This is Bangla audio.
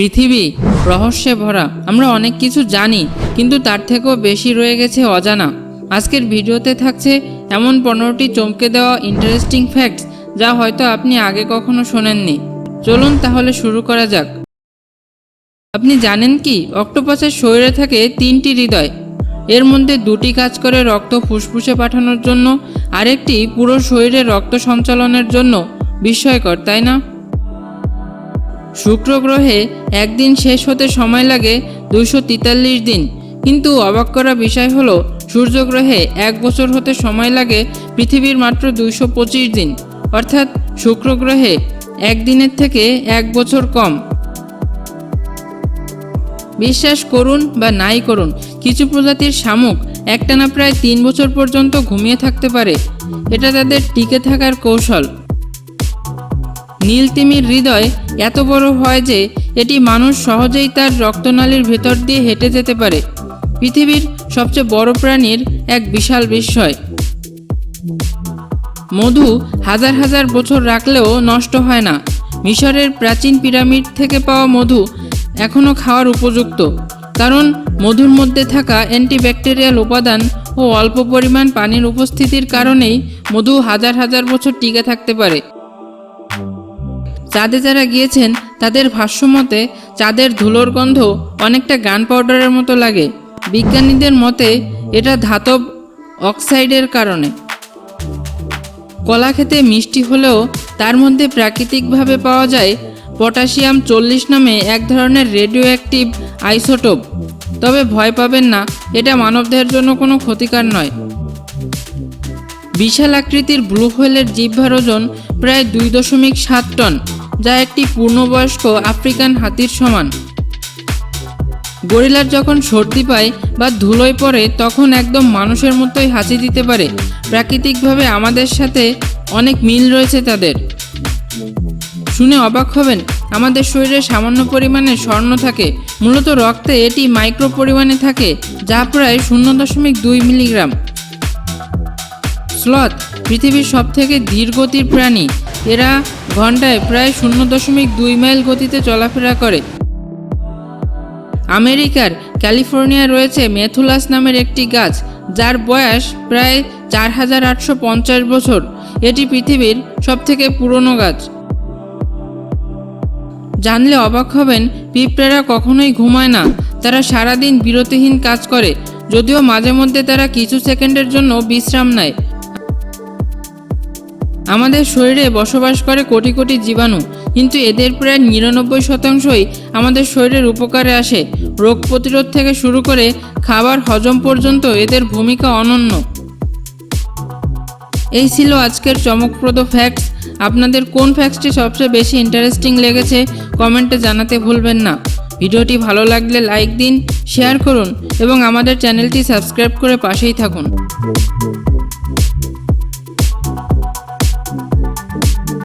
পৃথিবী রহস্যে ভরা। আমরা অনেক কিছু জানি, কিন্তু তার থেকেও বেশি রয়ে গেছে অজানা। আজকের ভিডিওতে থাকছে এমন পনেরোটি চমকে দেওয়া ইন্টারেস্টিং ফ্যাক্টস যা হয়তো আপনি আগে কখনো শোনেননি। চলুন তাহলে শুরু করা যাক। আপনি জানেন কি, অক্টোপাসের শরীরে থাকে তিনটি হৃদয়। এর মধ্যে দুটি কাজ করে রক্ত ফুসফুসে পাঠানোর জন্য, আরেকটি পুরো শরীরে রক্ত সঞ্চালনের জন্য। বিস্ময়কর, তাই না? শুক্র গ্রহে একদিন শেষ হতে সময় লাগে দুইশো তেতাল্লিশ দিন। কিন্তু অবাক করা বিষয় হলো সূর্যগ্রহে এক বছর হতে সময় লাগে পৃথিবীর মাত্র দুইশো পঁচিশ দিন। অর্থাৎ শুক্র গ্রহে একদিনের থেকে এক বছর কম। বিশ্বাস করুন বা নাই করুন, কিছু প্রজাতির শামুক একটানা প্রায় তিন বছর পর্যন্ত ঘুমিয়ে থাকতে পারে। এটা তাদের টিকে থাকার কৌশল। নীলতিমির হৃদয় এত বড় হয় যে এটি মানুষ সহজেই তার রক্তনালীর ভেতর দিয়ে হেঁটে যেতে পারে। পৃথিবীর সবচেয়ে বড় প্রাণীর এক বিশাল বিস্ময়। মধু হাজার হাজার বছর রাখলেও নষ্ট হয় না। মিশরের প্রাচীন পিরামিড থেকে পাওয়া মধু এখনও খাওয়ার উপযুক্ত। কারণ মধুর মধ্যে থাকা অ্যান্টিব্যাকটেরিয়াল উপাদান ও অল্প পরিমাণ পানির উপস্থিতির কারণেই মধু হাজার হাজার বছর টিকে থাকতে পারে। চাঁদে যারা গিয়েছেন, তাদের ভাষ্যমতে চাঁদের ধুলোর গন্ধ অনেকটা গান পাউডারের মতো লাগে। বিজ্ঞানীদের মতে, এটা ধাতব অক্সাইডের কারণে। কলা খেতে মিষ্টি হলেও তার মধ্যে প্রাকৃতিকভাবে পাওয়া যায় পটাশিয়াম চল্লিশ নামে এক ধরনের রেডিও অ্যাক্টিভ আইসোটোপ। তবে ভয় পাবেন না, এটা মানবদেহের জন্য কোনো ক্ষতিকার নয়। বিশাল আকৃতির ব্লু হোয়েলের জিহ্বার ওজন প্রায় দুই দশমিক সাত টন। যা একটি পূর্ণবয়স্ক আফ্রিকান হাতির সমান। গরিলার যখন সর্দি পায় বা ধুলোয় পড়ে, তখন একদম মানুষের মতোই হাসি দিতে পারে। প্রাকৃতিকভাবে আমাদের সাথে অনেক মিল রয়েছে তাদের। শুনে অবাক হবেন, আমাদের শরীরে সামান্য পরিমাণে স্বর্ণ থাকে। মূলত রক্তে এটি মাইক্রো পরিমাণে থাকে, যা প্রায় শূন্য দশমিক দুই মিলিগ্রাম। স্লথ, পৃথিবীর সবথেকে ধীর গতির প্রাণী। এরা ঘন্টায় প্রায় শূন্য দশমিক দুই মাইল গতিতে চলাফেরা করে। আমেরিকার ক্যালিফোর্নিয়া রয়েছে মেথুলাস নামের একটি গাছ, যার বয়স প্রায় চার হাজার আটশো পঞ্চাশ বছর। এটি পৃথিবীর সবথেকে পুরনো গাছ। জানলে অবাক হবেন, পিঁপড়েরা কখনোই ঘুমায় না। তারা সারাদিন বিরতিহীন কাজ করে, যদিও মাঝে মধ্যে তারা কিছু সেকেন্ডের জন্য বিশ্রাম নেয়। আমাদের শরীরে বসবাস করে কোটি কোটি জীবাণু, কিন্তু এদের প্রায় নিরানব্বই শতাংশই আমাদের শরীরের উপকারে আসে। রোগ প্রতিরোধ থেকে শুরু করে খাবার হজম পর্যন্ত এদের ভূমিকা অনন্য। এই ছিল আজকের চমকপ্রদ ফ্যাক্টস আপনাদের কোন ফ্যাক্টসটি সবচেয়ে বেশি ইন্টারেস্টিং লেগেছে কমেন্টে জানাতে ভুলবেন না। ভিডিওটি ভালো লাগলে লাইক দিন শেয়ার করুন এবং আমাদের চ্যানেলটি সাবস্ক্রাইব করে পাশেই থাকুন।